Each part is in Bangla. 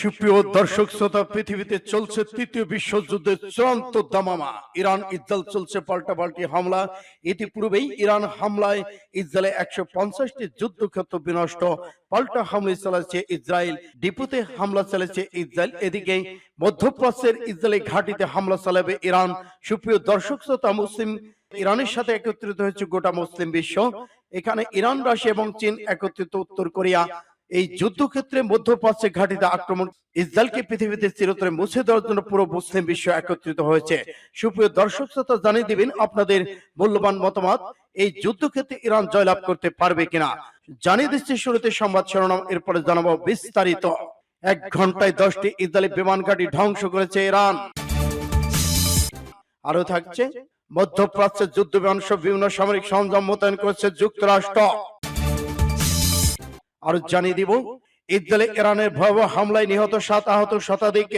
সুপ্রিয় দর্শক শ্রোতা, পৃথিবীতে চলছে তৃতীয় বিশ্বযুদ্ধের চূড়ান্ত দামামা। ইরান, ইসরায়েল চলছে পাল্টা পাল্টি হামলা ইতিপূর্বেই ইরান হামলায় ইসরায়েলে একশো পঞ্চাশটি যুদ্ধক্ষেত্র বিনষ্ট। পাল্টা হামলা চালাচ্ছে ইসরায়েল, ডিপুতে হামলা চালাচ্ছে ইসরায়েল। এদিকে মধ্যপ্রাচ্যের ইসরায়েলি ঘাটিতে হামলা চালাবে ইরান। সুপ্রিয় দর্শক শ্রোতা, মুসলিম ইরানের সাথে একত্রিত হয়েছে গোটা মুসলিম বিশ্ব। এখানে ইরান, রাশিয়া এবং চীন একত্রিত উত্তর কোরিয়া। এই যুদ্ধক্ষেত্রে মধ্যপ্রাচ্যে ঘাটিতে আক্রমণ ইসরায়েলকে পৃথিবীতে চিরতরে মুছে দেওয়ার জন্য পুরো মুসলিম বিশ্ব একত্রিত হয়েছে। সুপ্রিয় দর্শক শ্রোতা জানিয়ে দিবেন আপনাদের মূল্যবান মতামত এই যুদ্ধক্ষেত্রে ইরান জয়লাভ করতে পারবে কিনা? জানিয়ে দিচ্ছি শুরুতে সংবাদ শিরোনাম এরপরে জানাব বিস্তারিত। এক ঘন্টায় দশটি ইসরায়েলি বিমান ঘাঁটি ধ্বংস করেছে ইরান। আরও থাকছে মধ্যপ্রাচ্যের যুদ্ধ বিমান সহ বিভিন্ন সামরিক সরঞ্জাম মোতায়েন করেছে যুক্তরাষ্ট্র। আর জানিয়ে দিব ইসরায়েলে ইরানের ভয়াবহ হামলায় নিহত সাত আহত শতাধিক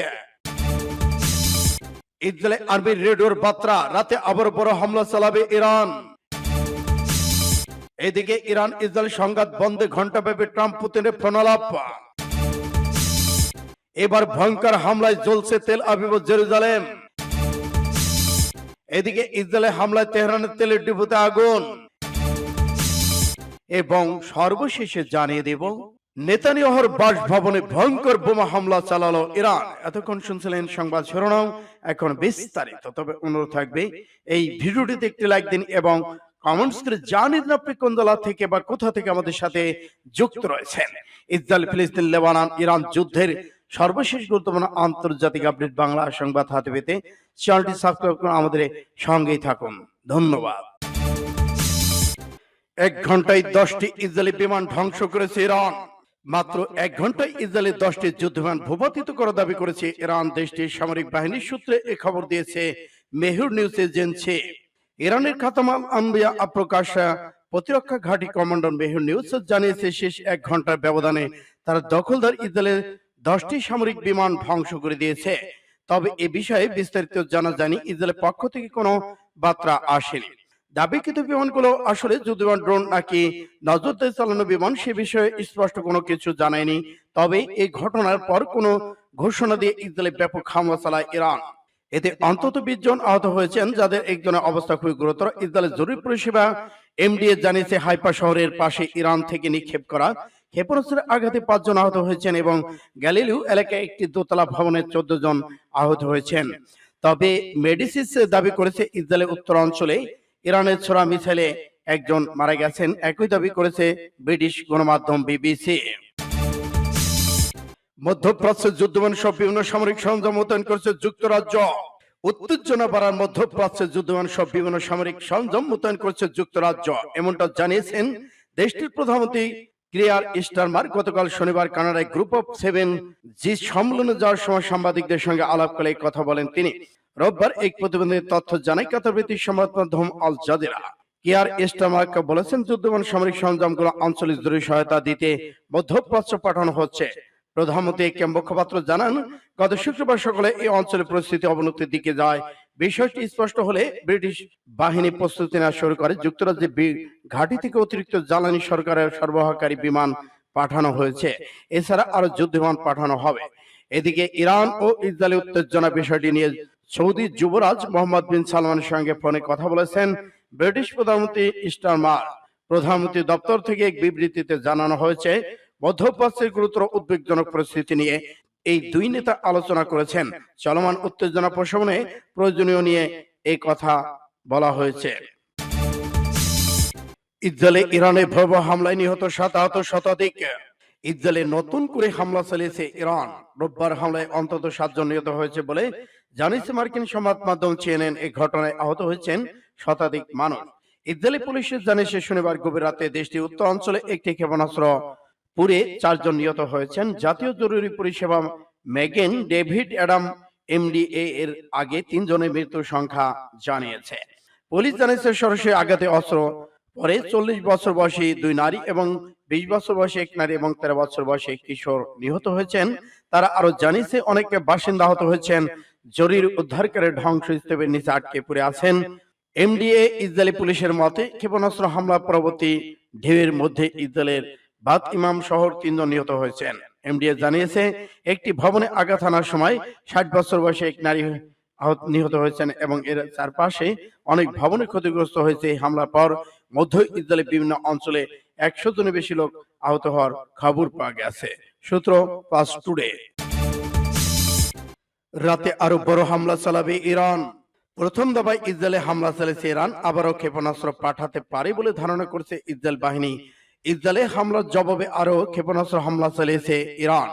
ইসরায়েলে আর্মির রেডিওর বার্তা রাতে আবার বড় হামলা চালাবে ইরান। এদিকে ইরান। ইসরায়েল সংঘাত বন্ধে ঘণ্টাব্যাপী ট্রাম্প পুতিনের প্রণালাপ এবার ভয়ঙ্কর হামলায় জ্বলছে তেল আবিব জেরুজালেম। এদিকে ইসরায়েলে হামলায় তেহরানের তেলের ডিপোতে আগুন। এবং সর্বশেষে জানিয়ে দেব, নেতানিয়াহর বাসভবনে ভয়ঙ্কর বোমা হামলা চালালো ইরান। এতক্ষণ শুনছিলেন সংবাদ শিরোনাম, এখন বিস্তারিত। তবে অনুরোধ থাকবে, এই ভিডিওটিতে একটি লাইক দিন এবং কমেন্টস করে জানিয়ে দিন আপনি কোন দলা থেকে বা কোথা থেকে আমাদের সাথে যুক্ত রয়েছেন। ইসরায়েল, ফিলিস্তিন, লেবানন, ইরান যুদ্ধের সর্বশেষ গুরুত্বপূর্ণ আন্তর্জাতিক আপডেট বাংলা সংবাদ হাতে পেতে চ্যানেলটি সাবস্ক্রাইব করুন আমাদের সঙ্গেই থাকুন। ধন্যবাদ। এক ঘন্টায় দশটি ইসরায়েলি বিমান ধ্বংস করেছে ইরান। মাত্র এক ঘন্টায় ইসরায়েলি দশটি যুদ্ধ বিমান ভূপাতিত করার দাবি করেছে ইরান। দেশটির সামরিক বাহিনীর সূত্রে এ খবর দিয়েছে, মেহুর নিউজ এজেন্সি ইরানের খাতামাল আম্বিয়া আপ্রকাশ, প্রতিরক্ষা ঘাঁটি কমান্ডার মেহুর নিউজ জানিয়েছে, শেষ এক ঘণ্টার ব্যবধানে তারা দখলদার ইসরায়েলের দশটি সামরিক বিমান ধ্বংস করে দিয়েছে। তবে এ বিষয়ে বিস্তারিত জানা যায়নি। ইসরায়েলের পক্ষ থেকে কোনো বার্তা আসেনি। দাবিকৃত বিমানগুলো আসলে যুদ্ধবিমান ড্রোন নাকি নজরদারি চালানো বিমান সে বিষয়ে স্পষ্ট কোনো কিছু জানায়নি। তবে এই ঘটনার পর কোনো ঘোষণা দিয়ে ইসরায়েলে ব্যাপক হামলা চালায় ইরান। এতে অন্তত বিশ জন আহত হয়েছেন, যাদের একজনের অবস্থা খুবই গুরুতর। ইসরায়েলের জরুরি পরিষেবা এমডিএ জানিয়েছে হাইপা শহরের পাশে ইরান থেকে নিক্ষেপ করা। ক্ষেপণাস্ত্রের আঘাতে পাঁচজন আহত হয়েছেন এবং গ্যালিলিউ এলাকায় একটি দোতলা ভবনে চোদ্দ জন আহত হয়েছেন। তবে মেডিসিস দাবি করেছে, ইসরায়েলের উত্তরাঞ্চলে ইরানের ছোড়া মিসাইলে একজন মারা গেছেন, একই দাবি করেছে ব্রিটিশ গণমাধ্যম বিবিসি। মধ্যপ্রাচ্যের যুদ্ধবিমান সব বিভিন্ন সামরিক সরঞ্জাম মোতায়েন করেছে যুক্তরাজ্য। উত্তেজনা বাড়ার মধ্যপ্রাচ্যের যুদ্ধবিমান সব বিভিন্ন সামরিক সরঞ্জাম মোতায়েন করেছে যুক্তরাজ্য। এমনটা জানিয়েছেন দেশটির প্রধানমন্ত্রী ক্রিয়ার স্টারমার। গতকাল শনিবার কানাডায় গ্রুপ অফ সেভেন জি সম্মেলনে যাওয়ার সময় সাংবাদিকদের সঙ্গে আলাপ কথা বলেন তিনি। রোববার এক প্রতিবেদনের তথ্য জানায় কাতারভিত্তিক সংবাদ মাধ্যম আল জাজিরা। কিয়ার স্টামার্ক বলেছেন যুদ্ধমান সামরিক সরঞ্জামগুলো আঞ্চলিক জরুরি সহায়তা দিতে মধ্যপ্রাচ্য পাঠানো হচ্ছে। প্রধানমন্ত্রী মুখপাত্র জানান গত শুক্রবার সকালে এই অঞ্চলের পরিস্থিতি অবনতির দিকে যায়। বিষয়টি স্পষ্ট হলে ব্রিটিশ বাহিনী প্রস্তুতি নেওয়া শুরু করে। যুক্তরাজ্যে ঘাঁটি থেকে অতিরিক্ত জ্বালানি সরকারের সরবরাহকারী বিমান পাঠানো হয়েছে। এছাড়া আরও যুদ্ধ বিমান পাঠানো হবে। এদিকে ইরান ও ইসরায়েলের উত্তেজনা বিষয়টি নিয়ে সৌদি যুবরাজ মোহাম্মদ বিন সালমানের সঙ্গে ফোনে কথা বলেছেন ব্রিটিশ প্রধানমন্ত্রী স্টারমার প্রধানমন্ত্রী দপ্তর থেকে এক বিবৃতিতে জানানো হয়েছে মধ্যপ্রাচ্যের গুরুতর উদ্বেগজনক পরিস্থিতি নিয়ে এই দুই নেতা আলোচনা করেছেন। চলমান উত্তেজনা প্রশমনে প্রয়োজনীয় নিয়ে এই কথা বলা হয়েছে। ইসরায়েলে ইরানে ভয়াবহ হামলায় নিহত সাত আহত শতাধিক। ইসরায়েলে নতুন করে হামলা চালিয়েছে ইরান। রোববার হামলায় অন্তত সাতজন নিহত হয়েছে বলে জানিয়েছে মার্কিন সংবাদ মাধ্যম সিএনএন। এই ঘটনায় আহত হয়েছেন শতাধিক মানুষ। ইসরায়েলি পুলিশের জানিয়েছে, শনিবার গভীর রাতে দেশটির উত্তর অঞ্চলে একটি ক্ষেপণাস্ত্র পুড়ে চারজন নিহত হয়েছেন। জাতীয় জরুরি পরিষেবা মেগেন ডেভিড অ্যাডাম, এমডিএ এর আগে তিনজনের মৃত্যুর সংখ্যা জানিয়েছে। পুলিশ জানিয়েছে, সরাসরি আঘাতে অস্ত্র পরে চল্লিশ বছর বয়সী দুই নারী এবং বিশ বছর বয়সী এক নারী এবং তেরো বছর বয়সী এক কিশোর নিহত হয়েছেন। তারা আরও জানিয়েছে, অনেকে বাসিন্দা আহত হয়েছেন। জরুরি উদ্ধারকারী ধ্বংসস্তূপের নিচে আটকে পড়ে আছেন। এমডিএ ইসরায়েলি পুলিশের মতে, ক্ষেপণাস্ত্র হামলা পরবর্তী ঢেউয়ের মধ্যে ইসরায়েলের বাদ ইমাম শহর তিনজন নিহত হয়েছেন। এমডিএ জানিয়েছে, একটি ভবনে আঘাত হানার সময় ষাট বছর বয়সে এক নারী আহত, নিহত হয়েছেন এবং এর চারপাশে অনেক ভবনে ক্ষতিগ্রস্ত হয়েছে। হামলার পর মধ্য ইসরায়েলের বিভিন্ন অঞ্চলে একশো জনের বেশি লোক আহত হওয়ার খবর পাওয়া গেছে। সূত্র পাস টুডে। রাতে আরও বড় হামলা চালাবে ইরান। প্রথম দফায় ইসরায়েলে হামলা চালিয়েছে ইরান, আবারও ক্ষেপণাস্ত্র পাঠাতে পারে বলে ধারণা করছে ইসরায়েল বাহিনী। ইসরায়েলে হামলার জবাবে আরও ক্ষেপণাস্ত্র হামলা চালিয়েছে ইরান।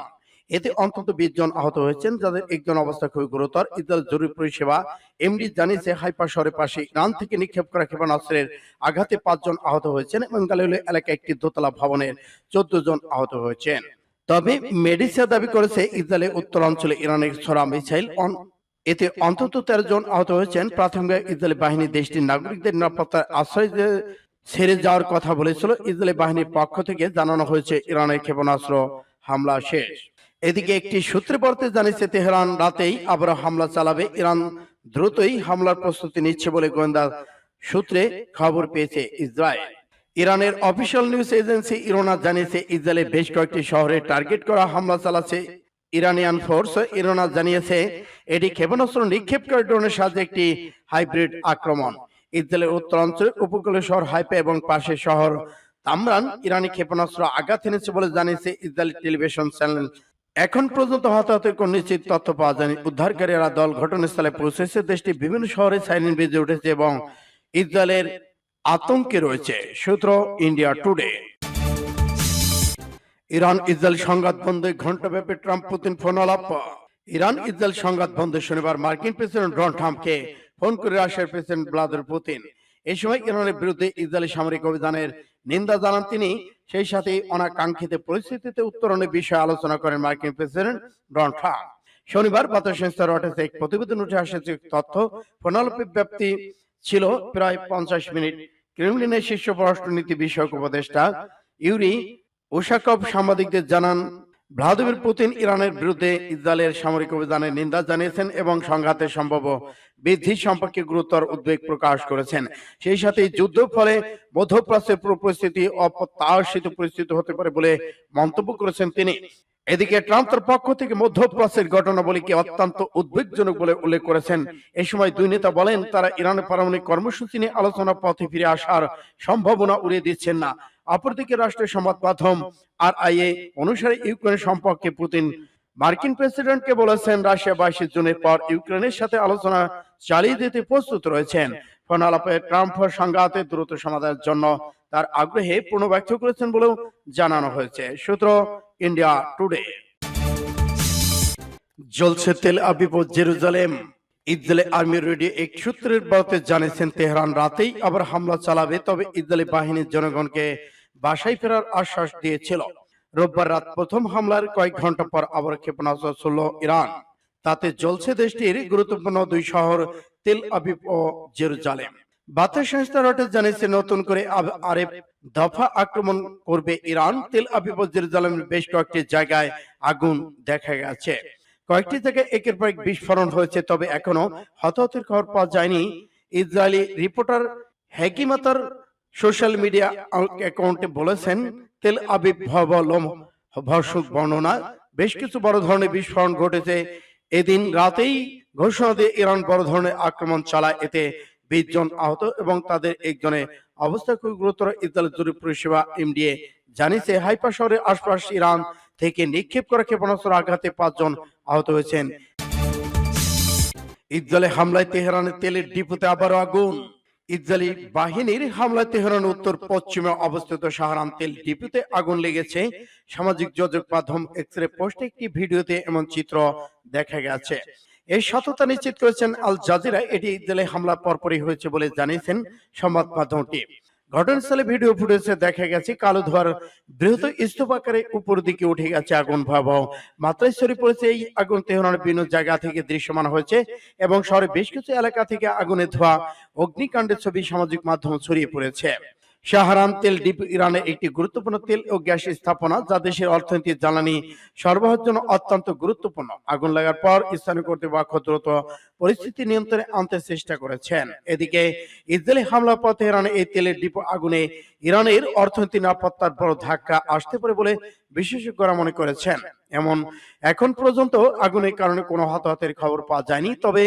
এতে অন্তত বিশ জন আহত হয়েছেন, যাদের একজন অবস্থা খুবই গুরুতর। ইসরায়েল জরুরি পরিষেবা এমডি জানিয়েছে হাইপা শহরের পাশে ইরান থেকে নিক্ষেপ করা ক্ষেপণাস্ত্রের আঘাতে পাঁচজন আহত হয়েছেন এবং গালিলো এলাকায় একটি দোতলা ভবনের চোদ্দ জন আহত হয়েছেন। তবে মেডিসিয়া দাবি করেছে ইসরায়েলের উত্তরাঞ্চলে ইরানের ছড়া মিসাইল এতে অন্তত তেরো জন আহত হয়েছেন। প্রাথমিক ইসরায়েলি বাহিনী দেশটির নাগরিকদের নিরাপত্তার আশ্রয় ছেড়ে যাওয়ার কথা বলেছিল। ইসরায়েলি বাহিনীর পক্ষ থেকে জানানো হয়েছে, ইরানের ক্ষেপণাস্ত্র হামলা শেষ। এদিকে একটি সূত্রে বলতে জানিয়েছে তেহরান রাতেই আবার হামলা চালাবে ইরান দ্রুতই হামলার প্রস্তুতি নিচ্ছে বলে গোয়েন্দা সূত্রে খবর পেয়েছে ইসরায়েল। ইরানের অফিসিয়াল নিউজ এজেন্সি ইরোনা জানিয়েছে ইসরায়েলের বেশ কয়েকটি শহরে টার্গেট করা হামলা চালাচ্ছে। ইরানিয়ান ফোর্স ইরোনা জানিয়েছে এটি ক্ষেপণাস্ত্র নিক্ষেপ করে ড্রোনের সাহায্যে একটি হাইব্রিড আক্রমণ। ইসরায়েলের উত্তরাঞ্চলের উপকূলীয় শহর হাইপা এবং পাশের শহর তামরান ইরানি ক্ষেপণাস্ত্র আঘাত এনেছে বলে জানিয়েছে ইসরায়েলি টেলিভিশন চ্যানেল এখন পর্যন্ত হতাহতের কোন নিশ্চিত তথ্য পাওয়া যায়নি। উদ্ধারকারীরা দল ঘটনাস্থলে পৌঁছেছে। দেশটির বিভিন্ন শহরে সাইরেন বেজে উঠেছে এবং ইসরায়েলের আতঙ্কে রয়েছে। সূত্র ইন্ডিয়া টুডে। ইরান ইসরায়েল সংঘাত বন্ধে ঘণ্টাব্যাপী ট্রাম্প পুতিন ফোন আলাপ। ইরান ইসরায়েল সংঘাত বন্ধে শনিবার মার্কিন প্রেসিডেন্ট ডোনাল্ড ট্রাম্পকে ফোন করে রাশিয়ার প্রেসিডেন্ট ভ্লাদিমির পুতিন এই সময় ইরানের বিরুদ্ধে ইসরায়েলি সামরিক অভিযানের নিন্দা জানান তিনি। সেই সাথে অনাকাঙ্ক্ষিত পরিস্থিতিতে উত্তরণের বিষয়ে আলোচনা করেন মার্কিন প্রেসিডেন্ট ডোনাল্ড ট্রাম্প। শনিবার বার্তা সংস্থা রয়টার্সে এক প্রতিবেদন উঠে আসে যে তথ্য ফোনালাপের ব্যাপ্তি ছিল প্রায় পঞ্চাশ মিনিট। ক্রেমলিনের শীর্ষ পররাষ্ট্রনীতি বিষয়ক উপদেষ্টা ইউরি উশাকভ সাংবাদিকদের জানান ভ্লাদিমির পুতিন ইরানের বিরুদ্ধে ইসরায়েলের সামরিক অভিযানের নিন্দা জানিয়েছেন এবং সংঘাতের সম্ভাব্য বৃদ্ধি সম্পর্কে গুরুতর উদ্বেগ প্রকাশ করেছেন। সেই সাথে এই যুদ্ধের ফলে মধ্যপ্রাচ্যের পুরো পরিস্থিতি অপ্রত্যাশিত পরিস্থিতি হতে পারে বলে মন্তব্য করেছেন তিনি। এদিকে ট্রাম্প তার পক্ষ থেকে মধ্যপ্রাচ্যের ঘটনাবলীকে অত্যন্ত উদ্বেগজনক বলে উল্লেখ করেছেন। এই সময় দুই নেতা বলেন, তারা ইরানের পারমাণবিক কর্মসূচি নিয়ে আলোচনা পথে ফিরে আসার সম্ভাবনা উড়িয়ে দিচ্ছেন না। অপরদিকে রাষ্ট্রীয় সংবাদ মাধ্যম আর আইএ অনুসারে ইউক্রেন সম্পর্কে পুতিন মার্কিন প্রেসিডেন্টকে বলেছেন, রাশিয়া বাইশে জুনের পর ইউক্রেনের সাথে আলোচনা চালিয়ে দিতে প্রস্তুত রয়েছেন। ফোন আলাপে ট্রাম্প সংঘাতের দ্রুত সমাধানের জন্য তার আগ্রহে পূর্ণ ব্যক্ত করেছেন বলেও জানানো হয়েছে। সূত্র ইন্ডিয়া টুডে। জ্বলছে Tel Aviv Jerusalem. Israeli army radio এক সূত্রের বলতে জানিয়েছেন, তেহরান রাতেই আবার হামলা চালাবে, তবে ইসরায়েলি বাহিনীর জনগণকে বাসায় ফেরার আশ্বাস দিয়েছিল। রোববার রাত প্রথম হামলার কয়েক ঘণ্টা পর আবার ক্ষেপণাস্ত্র ছুড়ল ইরান। তাতে জ্বলছে দেশটির গুরুত্বপূর্ণ দুই শহর তেল আবিব ও জেরুজালেম। বার্তা সংস্থা রয়টার্স জানিয়েছে, নতুন করে আরেক দফা আক্রমণ করবে ইরান। তেল আবিব ও জেরুজালেমের বেশ কয়েকটি জায়গায় আগুন দেখা গেছে। কয়েকটি জায়গায় একের পর এক বিস্ফোরণ হয়েছে, তবে এখনও হতাহতের খবর পাওয়া যায়নি। ইসরায়েলি রিপোর্টার হেকিমাতার সোশ্যাল মিডিয়া অ্যাকাউন্টে বলেছেন, তেল আবিব ভবলম ভর্ষক বর্ণনা। বেশ কিছু বড় ধরনের বিস্ফোরণ ঘটেছে। এদিন রাতেই ঘোষণা দিয়ে ইরান বড় ধরনের আক্রমণ চালায়। এতে বিশ জন আহত এবং তাদের একজনের অবস্থা খুব গুরুতর। ইসরায়েল জরুরি পরিষেবা এমডিএ জানিয়েছে হাইপা শহরের আশপাশ ইরান থেকে নিক্ষেপ করা ক্ষেপণাস্ত্র আঘাতে পাঁচজন আহত হয়েছেন। ইসরায়েলি হামলায় তেহরানের তেলের ডিপোতে আবারও আগুন। ইসরায়েলি বাহিনীর হামলায় তেহরান উত্তর পশ্চিমে অবস্থিত সাহারান তেল ডিপোতে আগুন লেগেছে। সামাজিক যোগাযোগ মাধ্যম এক্সরে পোস্টে একটি ভিডিওতে এমন চিত্র দেখা গেছে। এই সততা নিশ্চিত করেছেন আল জাজিরা। এটি ইসরায়েলি হামলা পরপরই হয়েছে বলে জানিয়েছেন সংবাদ মাধ্যমটি। ঘটনাস্থলে ভিডিও ফুটেজে দেখা গেছে, কালো ধোয়ার বৃহৎ স্তূপাকারে উপর দিকে উঠে গেছে আগুন ভয়াবহ। মাত্রায় ছড়িয়ে পড়েছে এই আগুন তেহরানের বিভিন্ন জায়গা থেকে দৃশ্যমান হয়েছে এবং শহরের বেশ কিছু এলাকা থেকে আগুনের ধোয়া, অগ্নিকাণ্ডের ছবি সামাজিক মাধ্যমে ছড়িয়ে পড়েছে। শাহরান তেল ডিপো ইরানের একটি গুরুত্বপূর্ণ তেল ও গ্যাস স্থাপনা যা দেশের অর্থনীতি জ্বালানি সরবরাহের জন্য অত্যন্ত গুরুত্বপূর্ণ। আগুন লাগার পর স্থানীয় কর্তৃপক্ষ দ্রুত পরিস্থিতি নিয়ন্ত্রণে আনতে চেষ্টা করেছেন। এদিকে ইসরায়েলি হামলার পর তেহরানে এই তেলের ডিপো আগুনে ইরানের অর্থনীতি নিরাপত্তার বড় ধাক্কা আসতে পারে বলে বিশেষজ্ঞরা মনে করেছেন। এমন এখন পর্যন্ত আগুনের কারণে কোনো হতাহতের খবর পাওয়া যায়নি, তবে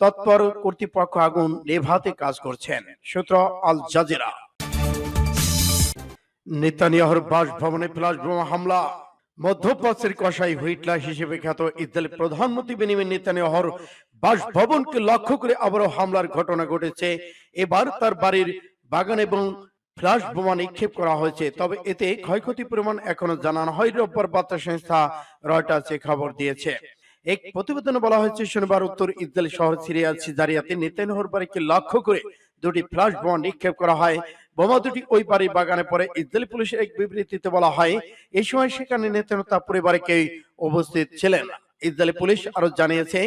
তৎপর কর্তৃপক্ষ আগুন নেভাতে কাজ করছেন। সূত্র আল জাজিরা। নেতানিয়াহুর বাসভবনে ফ্লাশ বোমা হামলা। মধ্যপ্রাচ্যের কসাই হুইটলার হিসেবে খ্যাত ইসরায়েল প্রধানমন্ত্রী বেনিমিন নেতানিয়াহুর বাসভবনকে লক্ষ্য করে আবারও হামলার ঘটনা ঘটেছে। এবার তার বাড়ির বাগান এবং ফ্লাশ বোমা নিক্ষেপ করা হয়েছে। তবে এতে ক্ষয়ক্ষতির পরিমাণ এখনও জানানো হয়। রোববার বার্তা সংস্থা রয়টার্স খবর দিয়েছে। এক প্রতিবেদনে বলা হয়েছে, শনিবার উত্তর ইসরায়েল শহর সিরিয়া সিজারিয়াতে নেতানিয়াহুর বাড়িকে লক্ষ্য করে দুটি ফ্লাশ বোমা নিক্ষেপ করা হয়। বোমা দুটি ওই বাড়ির বাগানে পরে ইসরায়েলি পুলিশের এক বিবৃতিতে বলা হয় এই সময় সেখানে তার পরিবারে কেউ উপস্থিত ছিলেন ইসরায়েলি পুলিশ আরও জানিয়েছে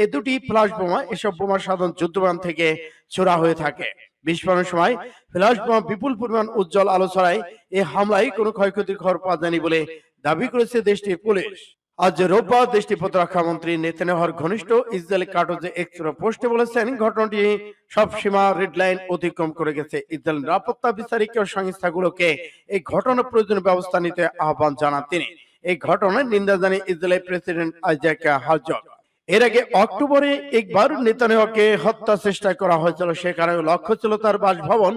এই দুটি ফ্লাশ বোমা, এসব বোমা সাধারণ যুদ্ধবিমান থেকে ছোড়া হয়ে থাকে। বিস্ফোরণের সময় ফ্লাশ বোমা বিপুল পরিমাণ উজ্জ্বল আলো ছড়ায়। এই হামলায় কোনো ক্ষয়ক্ষতির খবর পাওয়া যায়নি বলে দাবি করেছে দেশটির পুলিশ। আজ রোববার দেশটির প্রতিরক্ষা মন্ত্রী নেতানিয়াহুর ঘনিষ্ঠ ইসরায়েলি কার্টজে এক্সট্রা পোস্টে বলেছেন, ঘটনাটি সব সীমা রেড লাইন অতিক্রম করে গেছে। ইসরায়েল নিরাপত্তা বিচারিক সংস্থাগুলোকে এই ঘটনার প্রয়োজনীয় ব্যবস্থা নিতে আহ্বান জানান তিনি। এই ঘটনার নিন্দা জানিয়ে ইসরায়েলের প্রেসিডেন্ট আইজাক হাজক এর আগে অক্টোবরে একবার নেতানিয়াহুকে হত্যা চেষ্টা করা হয়েছিল। সেখানে লক্ষ্য ছিল তার বাসভবন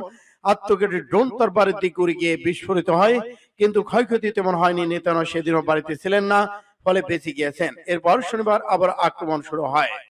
আত্মঘাতী ড্রোন তার বাড়ির দিকে উড়ে গিয়ে বিস্ফোরিত হয়, কিন্তু ক্ষয়ক্ষতি তেমন হয়নি। নেতানিয়াহু সেদিনও বাড়িতে ছিলেন না। ফলে বেঁচে গিয়েছেন। এরপর শনিবার আবার আক্রমণ শুরু হয়।